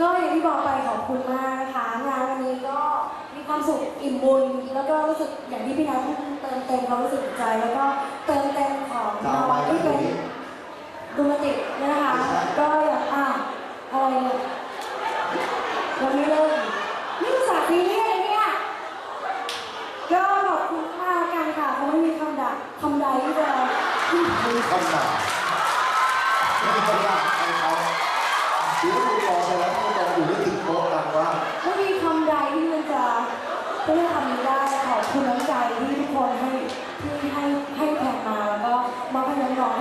ก็อย่างที่บอกไปขอบคุณมากนะคะงานวันนี้ก็มีความสุขอิ่มบุญ แล้วก็รู้สึกอย่างที่พี่นัทพูดเติมเต็มความรู้สึกใจ แล้วก็เติมเต็มของจะเอาน้ไปองไหมที่ตรเป็งนนี้ดูมาติกนะคะ ก็อยากอะอะไรเนี่ยยังไม่เริ่มนี่ภาษาซีเรียสเลยเนี่ยก็ขอบคุณมากกันค่ะเพราะไม่มีคำด่าคำใดที่จะไม่มีคำด่าไม่มีคำด่าใครเขา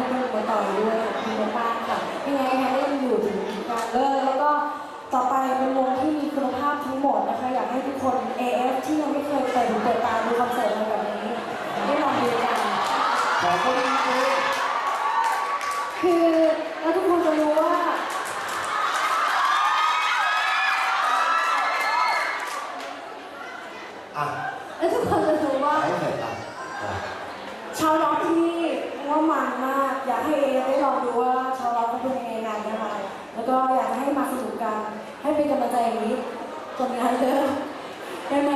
ให้น้องๆให้เป็นมาต่อด้วยขอบคุณมากๆค่ะยังไงแฮร์ได้อยู่ถึงการเลิกแล้วก็ต่อไปเป็นวงที่มีคุณภาพทั้งหมดนะคะ อยากให้ทุกคน AF ที่ยังไม่เคยเปิดหูเปิดตาดูคอนเสิร์ตอะไรแบบนี้ได้ลองดูกันขอคนนี้เลยคือแล้วทุกคนจะรู้ว่าอะแล้วทุกคนจะรู้ว่าให้เสร็จอะอะชาวล็อกที่นี่ว่า มันมาก อยากให้เอได้ลองดูว่าชาวล็อกเขาเป็นยังไงงานยังไงแล้วก็อยากจะให้มาสนุกกัน ให้เป็นกำลังใจอย่างนี้จนงานเลิกได้ไหม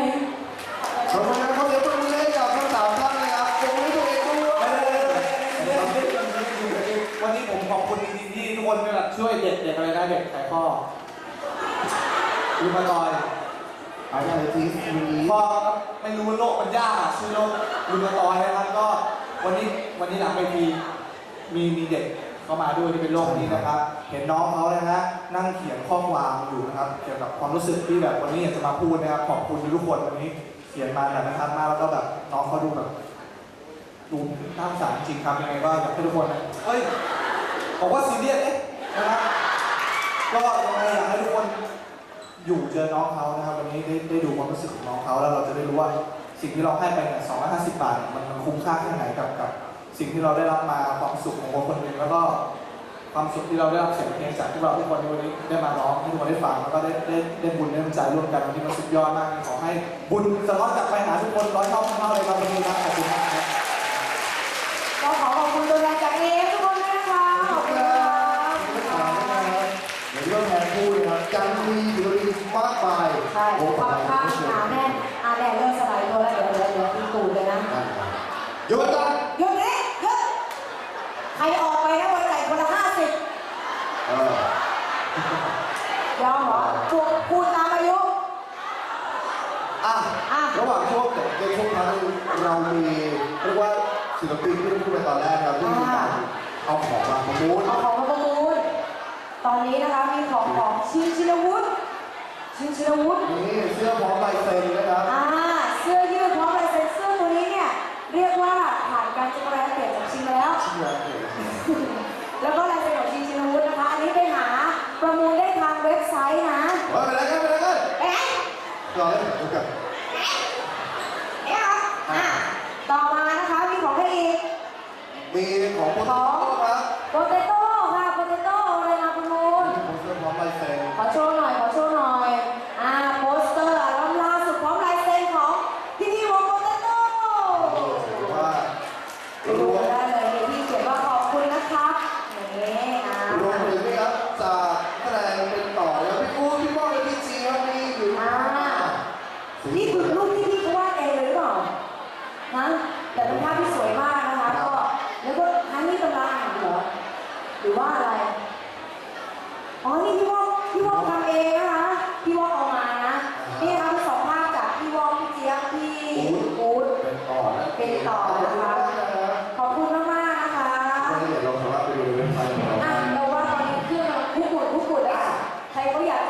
ขอบคุณนะครับเขาเดี๋ยวต้องเล่นกับทั้งสามท่านเลยครับตรงนี้ตัวเองด้วยวันนี้ผมขอบคุณจริงๆที่ทุกคนแบบช่วยเด็กเด็กอะไรนะเด็กไขข้อดูมาตอยอาจารย์ทีสมีพอไม่รู้ว่าโลกมันยากอะชื่อโลกดูมาตอยนะครับก็ วันนี้วันนี้หลังเวทีมีมีเด็กเข้ามาด้วยที่เป็นโรคนี้นะครับ เห็นน้องเขานะฮะนั่งเขียนข้อความอยู่นะครับ เกี่ยวกับความรู้สึกที่แบบวันนี้อยากจะมาพูดนะครับขอบคุณทุกคนวันนี้เขียนมาแบบนะครับมากแล้วก็แบบน้องเขาดูแบบดูน่าสงสารจริงครับยังไงก็อยากให้ทุกคนนะเอ้ยบอกว่าซีเรียสเอ๊ะนะครับก็ยังไงอยากให้ทุกคนอยู่เจอน้องเขานะครับวันนี้ได้ได้ดูความรู้สึกของน้องเขาแล้วเราจะได้รู้ว่า สิ่งที่เราให้ไปเนี่ยสองร้อยห้าสิบบาทเนี่ยมันมันคุ้มค่าแค่ไหนกับกับ สิ่งที่เราได้รับมาความสุขของคนคนหนึ่งแล้วก็ความสุขที่เราได้รับเสียงเพลงจากที่เราทุกคนในวันนี้ได้มาร้องให้ทุกคนได้ฟังแล้วก็ได้ได้ได้บุญได้น้ำใจร่วมกันวันนี้มันสุดยอดมากขอให้บุญสะท้อนกลับไปหาทุกคนร้อยเท่าพันเท่าเลยครับวันนี้นะขอบคุณมากครับ ก็ขอขอบคุณตัวแทนจากเอ เดี๋ยวตีตูดเลยนะหยุดนะหยุดเลยหยุดใครออกไปนะวันไหนคนละห้าสิบเออยอมเหรอพูดพูดตามอายุ อะอะ ระหว่างช่วงเด็กในช่วงนั้นเรามีเรียกว่าศิลปินที่ได้พูดไปตอนแรกนะครับที่มีการเอาของมาประมูลเอาของมาประมูล ตอนนี้นะคะมีของของชินชินวุฒิชินชินวุฒินี่เสื้อพร้อมลายเซ็นนะครับ อ่า ไซต์นะว่าไปแล้วกันไปแล้วกันเอ๊ะรอเล่นกับกันเอ๊ะอะต่อมานะคะมีของให้อีกมีของพวก ของ เราสามารถไปดูในเว็บไซต์ของเรา อะเราว่าตอนนี้เครื่องเราผู้ป่วยผู้ป่วยแล้ใครก็อยาก